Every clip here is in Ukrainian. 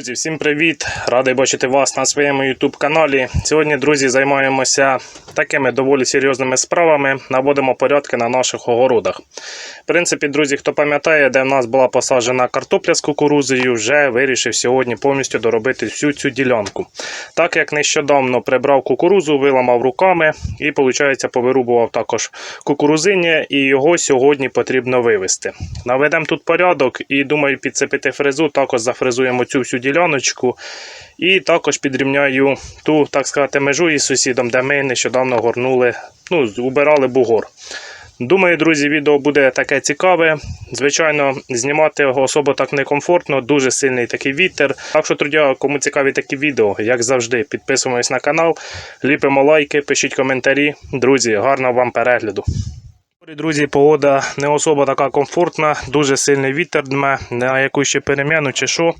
Друзі, всім привіт! Радий бачити вас на своєму YouTube каналі. Сьогодні, друзі, займаємося такими доволі серйозними справами. Наводимо порядки на наших огородах. В принципі, друзі, хто пам'ятає, де в нас була посаджена картопля з кукурузою, вже вирішив сьогодні повністю доробити всю цю ділянку. Так як нещодавно прибрав кукурузу, виламав руками і, виходить, повирубував також кукурузиння, і його сьогодні потрібно вивезти. Наведемо тут порядок і думаю, підцепити фрезу, також зафрезуємо цю всю діляночку. І також підрівняю ту, так сказати, межу із сусідом, де ми нещодавно горнули, ну, убирали бугор. Думаю, друзі, відео буде таке цікаве. Звичайно, знімати його особо так некомфортно, дуже сильний такий вітер. Так що, друзі, кому цікаві такі відео, як завжди, підписуємось на канал, ліпимо лайки, пишіть коментарі. Друзі, гарного вам перегляду. Друзі, погода не особо така комфортна, дуже сильний вітер дме, на якусь ще переміну чи що.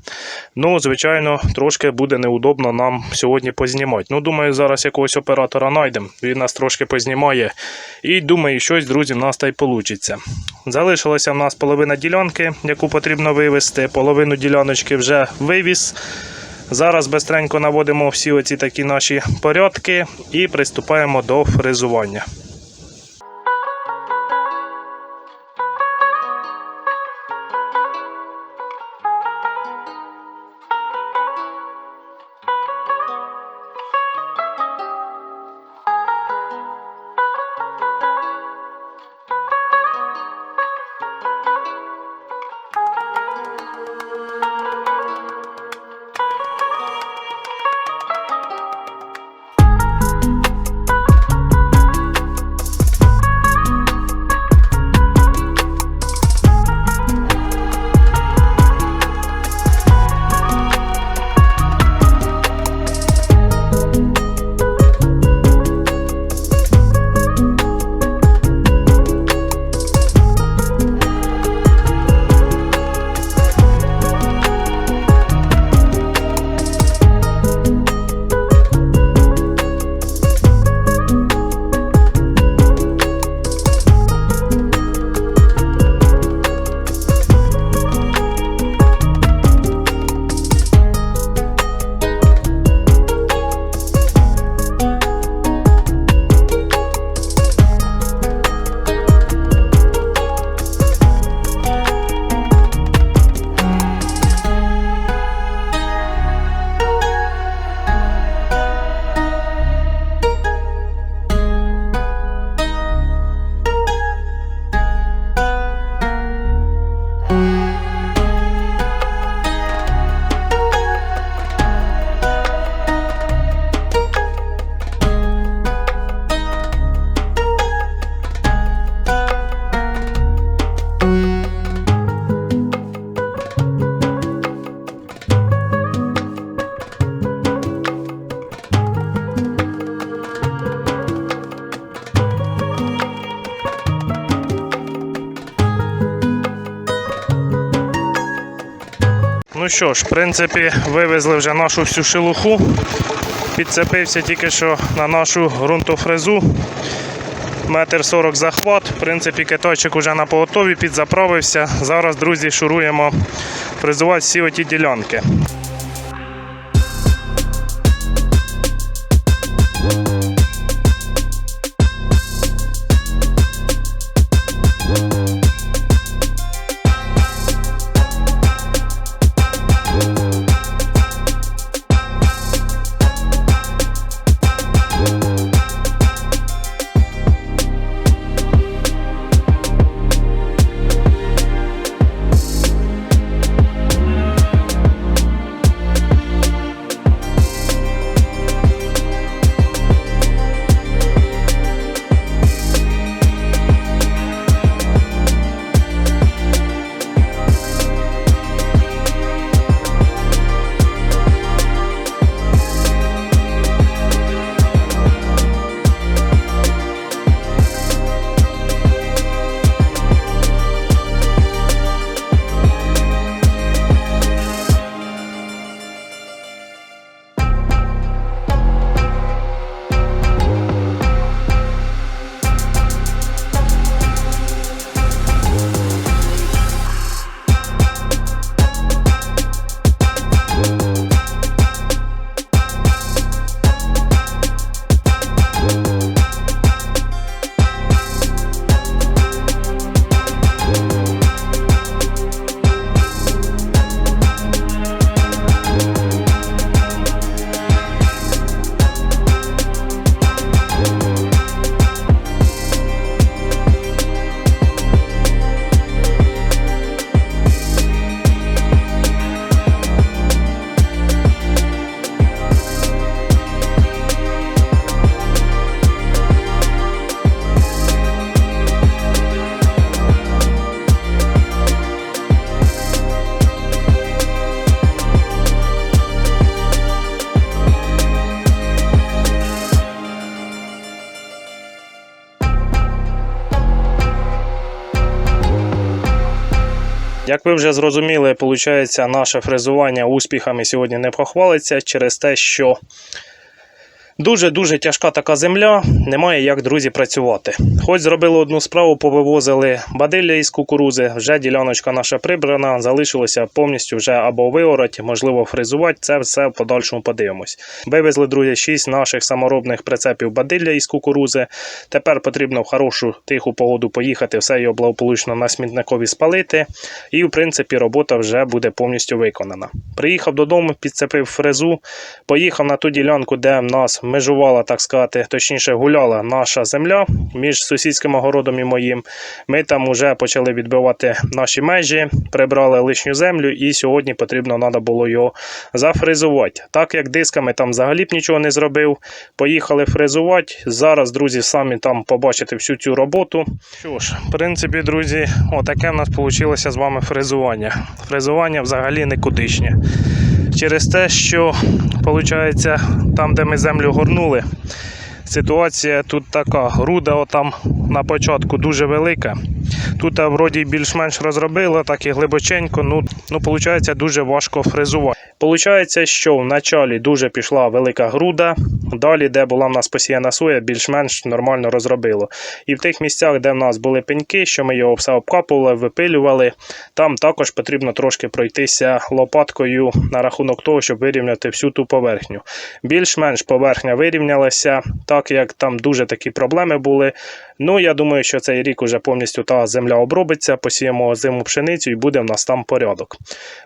Ну, звичайно, трошки буде неудобно нам сьогодні познімати. Ну, думаю, зараз якогось оператора знайдемо, він нас трошки познімає. І думаю, щось, друзі, в нас та й вийде. Залишилася в нас половина ділянки, яку потрібно вивезти. Половину діляночки вже вивіз. Зараз бистренько наводимо всі оці такі наші порядки і приступаємо до фрезування. Ну що ж, в принципі, вивезли вже нашу всю шелуху. Підцепився тільки що на нашу ґрунтофрезу. Метр сорок захват. В принципі, китайчик уже на поготові підзаправився. Зараз, друзі, шуруємо фрезувати всі оті ділянки. Як ви вже зрозуміли, виходить, наше фрезування успіхами сьогодні не похвалиться через те, що дуже-дуже тяжка така земля, немає як, друзі, працювати. Хоч зробили одну справу, повивозили бадилля із кукурузи, вже діляночка наша прибрана, залишилося повністю вже або виорати, можливо, фрезувати. Це все в подальшому подивимось. Вивезли, друзі, 6 наших саморобних прицепів бадилля із кукурузи. Тепер потрібно в хорошу тиху погоду поїхати, все його благополучно на смітникові спалити. І, в принципі, робота вже буде повністю виконана. Приїхав додому, підцепив фрезу, поїхав на ту ділянку, де в нас межувала, так сказати, точніше гуляла наша земля між сусідським огородом і моїм. Ми там вже почали відбивати наші межі, прибрали лишню землю, і сьогодні потрібно треба було його зафрезувати. Так як дисками там взагалі б нічого не зробив, поїхали фрезувати. Зараз, друзі, самі там побачите всю цю роботу. Що ж, в принципі, друзі, отаке в нас вийшло з вами фрезування. Фрезування взагалі никудишнє. Через те, що виходить, там, де ми землю горнули, ситуація тут така. Груда отам на початку дуже велика. Тут а, вроді більш-менш розробили, так і глибоченько. Ну, ну виходить, дуже важко фрезувати. Получається, що в началі дуже пішла велика груда. Далі, де була в нас посіяна соя, більш-менш нормально розробило. І в тих місцях, де в нас були пеньки, що ми його все обкапували, випилювали, там також потрібно трошки пройтися лопаткою на рахунок того, щоб вирівняти всю ту поверхню. Більш-менш поверхня вирівнялася, так як там дуже такі проблеми були. Ну, я думаю, що цей рік уже повністю та земля обробиться, посіємо зиму пшеницю і буде в нас там порядок.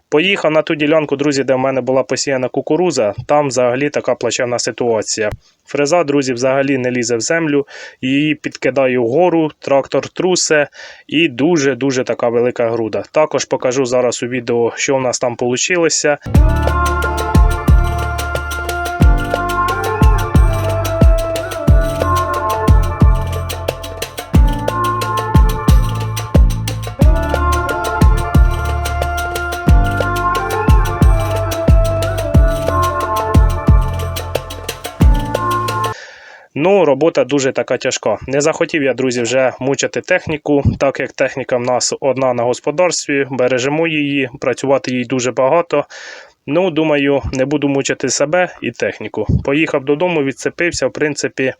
Поїхав на ту ділянку, друзі, де в мене була посіяна кукуруза, там взагалі така плачевна ситуація. Фреза, друзі, взагалі не лізе в землю, її підкидає вгору, трактор трусе і дуже-дуже така велика груда. Також покажу зараз у відео, що в нас там вийшло. Ну, робота дуже така тяжка. Не захотів я, друзі, вже мучити техніку, так як техніка в нас одна на господарстві, бережемо її, працювати їй дуже багато. Ну, думаю, не буду мучити себе і техніку. Поїхав додому, відцепився, в принципі.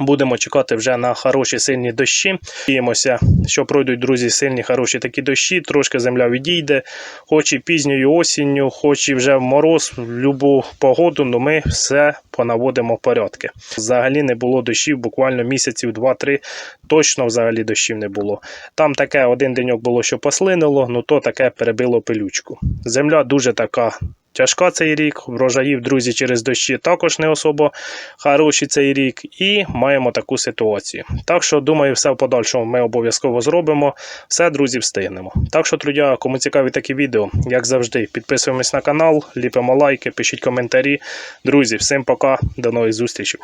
Будемо чекати вже на хороші сильні дощі. Надіємося, що пройдуть друзі сильні хороші такі дощі, трошки земля відійде, хоч і пізньою осінню, хоч і вже в мороз, в будь-яку погоду, але ми все понаводимо в порядки. Взагалі не було дощів, буквально місяців 2-3 точно взагалі дощів не було. Там таке один деньок було, що послинило, ну то таке перебило пилючку. Земля дуже така. Тяжка цей рік, врожаїв, друзі, через дощі також не особо хороші цей рік, і маємо таку ситуацію. Так що, думаю, все в подальшому ми обов'язково зробимо. Все, друзі, встигнемо. Так що, друзі, кому цікаві такі відео, як завжди, підписуємось на канал, ліпимо лайки, пишіть коментарі. Друзі, всім пока, до нових зустрічей.